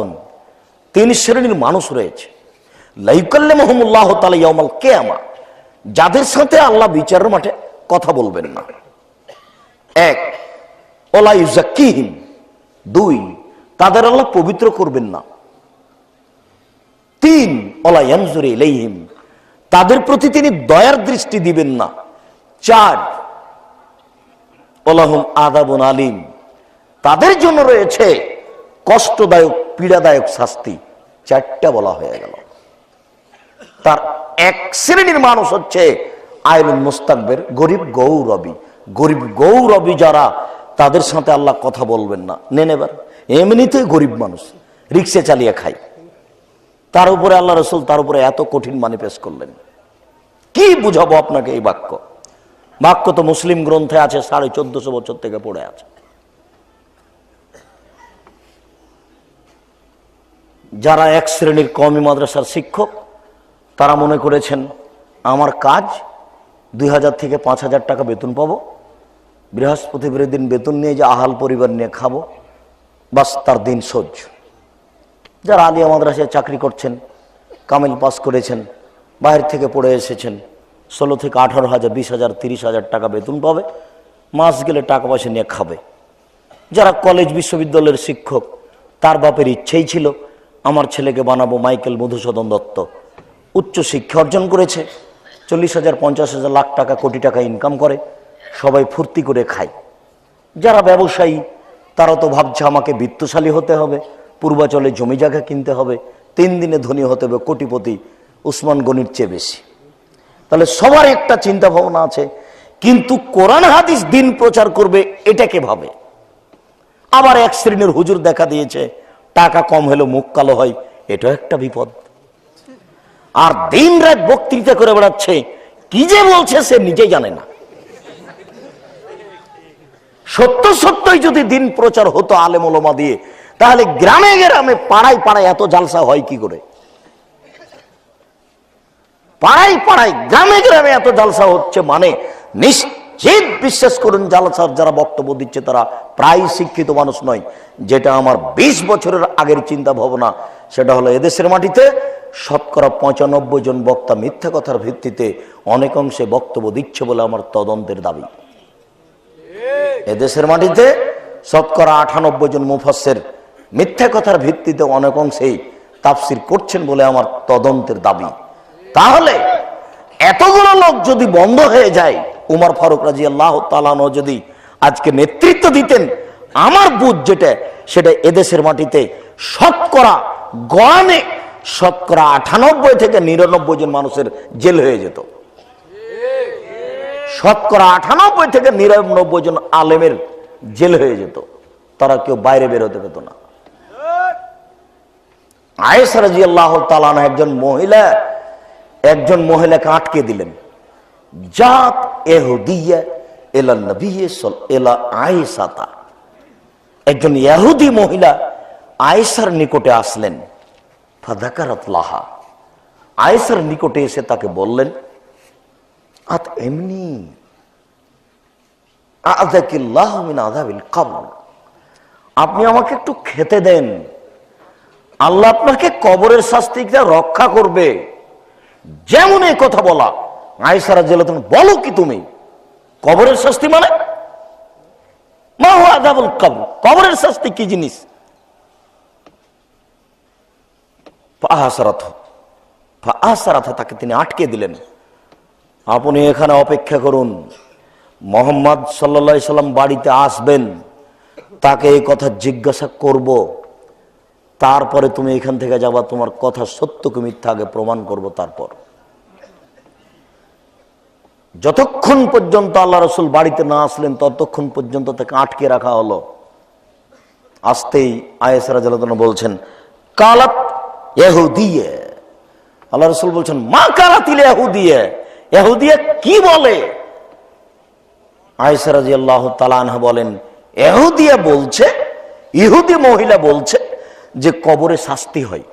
তাবাকাতন তিন শ্রেণির মানুষ রয়েছে। লাইকাল্লে তালা ইয়ামাল কেয়ামা। যাদের সাথে আল্লাহ বিচারের মাঠে কথা বলবেন না। এক ওলা ইউজাকিহিম দুই, তাদের আল্লাহ পবিত্র করবেন না। তিন ওলা ইয়ানজুর ইলাইহিম। তাদের প্রতি তিনি দয়ার দৃষ্টি দিবেন না। চার ওলাহুম আদাবুন আলিম। তাদের জন্য রয়েছে কষ্টদায়ক, পীড়াদায়ক শাস্তি চারটা বলা হয়ে গেল। তার এক শ্রেণির মানুষ হচ্ছে আইলুল মুস্তাকবের গরিব গৌরবী। গরিব গৌরবী যারা, তাদের সাথে আল্লাহ কথা বলবেন না। নেন এবার। এমনিতেই গরিব মানুষ, রিক্সে চালিয়ে খায়। তার উপরে আল্লাহ রসুল, তার উপরে এত কঠিন মানি পেশ করলেন। কি বুঝাবো আপনাকে এই বাক্য? বাক্য তো মুসলিম গ্রন্থে আছে, সাড়ে চোদ্দশো বছর থেকে পড়ে আছে। যারা এক শ্রেণির কমি মাদ্রাসার শিক্ষক, তারা মনে করেছেন, আমার কাজ, দুই হাজার থেকে পাঁচ হাজার টাকা বেতন পাবো। বৃহস্পতিবার দিন বেতন নিয়ে যে আহাল পরিবার নিয়ে খাব, বাস তার দিন সহ্য। যারা আলিয়া মাদ্রাসায় চাকরি করছেন, কামিল পাস করেছেন বাইরে থেকে পড়ে এসেছেন, ষোলো থেকে আঠারো হাজার, বিশ হাজার, তিরিশ হাজার টাকা বেতন পাবে, মাস গেলে টাকা পয়সা নিয়ে খাবে। যারা কলেজ, বিশ্ববিদ্যালয়ের শিক্ষক, তার বাপের ইচ্ছেই ছিল আমার ছেলেকে বানাবো মাইকেল মধুসূদন দত্ত। উচ্চ শিক্ষা অর্জন করেছে, চল্লিশ হাজার, পঞ্চাশ হাজার, লাখ টাকা, কোটি টাকা ইনকাম করে, সবাই ফুর্তি করে খায়। যারা ব্যবসায়ী, তারা তো ভাবছে আমাকে বিত্তশালী হতে হবে, পূর্বাচলে জমি জায়গা কিনতে হবে, তিন দিনে ধনী হতে হবে, কোটিপতি উসমান গনির চেয়ে বেশি। তাহলে সবার একটা চিন্তা ভাবনা আছে, কিন্তু কোরআন হাদিস দিন প্রচার করবে, এটাকে ভাবে। আবার এক শ্রেণির হুজুর দেখা দিয়েছে টাকা কম হলে, মুখ কালো হয় এটা একটা বিপদ। আর দিন রাত বক্তৃতা করে বেড়াচ্ছে, কি যে বলছে সে নিজেই জানে না। সত্য সত্যই যদি দিন প্রচার হতো আলেম ওলমা দিয়ে, তাহলে গ্রামে গ্রামে, পাড়ায় পাড়ায় এত জালসা হয় কি করে? পাড়ায় পাড়ায়, গ্রামে গ্রামে এত জালসা হচ্ছে মানে নিশ্চিত বিশ্বাস করুন জালসার যারা বক্তব্য দিচ্ছে তারা প্রায় শিক্ষিত মানুষ নয়। যেটা আমার ২০ বছরের আগের চিন্তা ভাবনা, সেটা হলো এদেশের মাটিতে শতকরা পঁচানব্বই জন বক্তা মিথ্যা কথার ভিত্তিতে অনেক অংশে বক্তব্য দিচ্ছে বলে আমার তদন্তের দাবি। এদেশের মাটিতে শতকরা আটানব্বই জন মুফাসের মিথ্যা কথার ভিত্তিতে অনেক অংশেই তাফসির করছেন বলে আমার তদন্তের দাবি। তাহলে এতগুলো লোক যদি বন্ধ হয়ে যায় উমর ফারুক রাজি আল্লাহ তালানো যদি আজকে নেতৃত্ব দিতেন, আমার বুধ যেটা, সেটা এদেশের মাটিতে শতকরা গয়ানে শতকরা আটানব্বই থেকে নিরানব্বই জন মানুষের জেল হয়ে যেত। শতকরা আটানব্বই থেকে নিরানব্বই জন আলেমের জেল হয়ে যেত। তারা কেউ বাইরে বেরোতে পেত না। আয়েসা রাজি আল্লাহ তালানা একজন মহিলা, একজন মহিলাকে আটকে দিলেন। জাত একজন ইহুদি মহিলা আয়েসার নিকটে আসলেন। ফাদাকারাত লাহা আয়েসার নিকটে এসে তাকে বললেন, আত এমনি মিন আপনি আমাকে একটু খেতে দেন। আল্লাহ আপনাকে কবরের শাস্তি রক্ষা করবে। যেমন এই কথা বলা আয়সারা জেলা তুমি বলো কি তুমি? কবরের শাস্তি মানে? মা হো কবরের শাস্তি কি জিনিস? তাকে তিনি আটকে দিলেন। আপনি এখানে অপেক্ষা করুন। মোহাম্মদ সাল্লা সাল্লাম বাড়িতে আসবেন। তাকে এই কথা জিজ্ঞাসা করব। তারপরে তুমি এখান থেকে যাবা, তোমার কথা সত্য কি মিথ্যা আগে প্রমাণ করব তারপর। যতক্ষণ পর্যন্ত আল্লাহ রসুল বাড়িতে না আসলেন, ততক্ষণ পর্যন্ত তাকে আটকে রাখা হলো। আসতেই আয়েসরা জালাতন বলছেন, কালাত এহুদিয়ে আল্লাহ রসুল বলছেন, মা কালাতিল এহুদিয়ে এহুদিয়ে কি বলে? আয়েসরাজি আল্লাহ তালানহা বলেন এহুদিয়া বলছে, ইহুদি মহিলা বলছে যে কবরে শাস্তি হয়।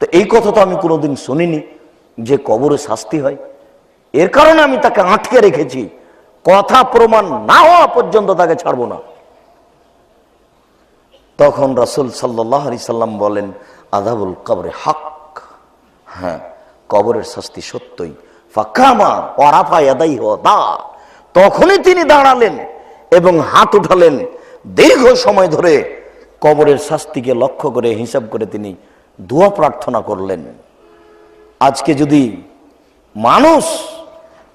তো এই কথা তো আমি কোনোদিন শুনিনি, যে কবরে শাস্তি হয়। এর কারণে আমি তাকে আটকে রেখেছি। কথা প্রমাণ না হওয়া পর্যন্ত তাকে ছাড়বো না। তখন রসুল সাল্লাহ আলি সাল্লাম বলেন আদাবুল কবরে হক। হ্যাঁ কবরের শাস্তি সত্যই। তখনই তিনি দাঁড়ালেন এবং হাত উঠালেন। দীর্ঘ সময় ধরে কবরের শাস্তিকে লক্ষ্য করে, হিসাব করে তিনি দোয়া প্রার্থনা করলেন। আজকে যদি মানুষ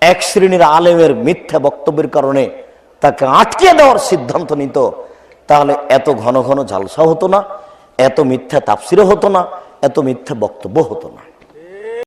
এক শ্রেণির আলেমের মিথ্যা বক্তব্যের কারণে তাকে আটকে দেওয়ার সিদ্ধান্ত নিত, তাহলে এত ঘন ঘন জালসা হতো না, এত মিথ্যা তাপসিরও হতো না, এত মিথ্যা বক্তব্য হতো না।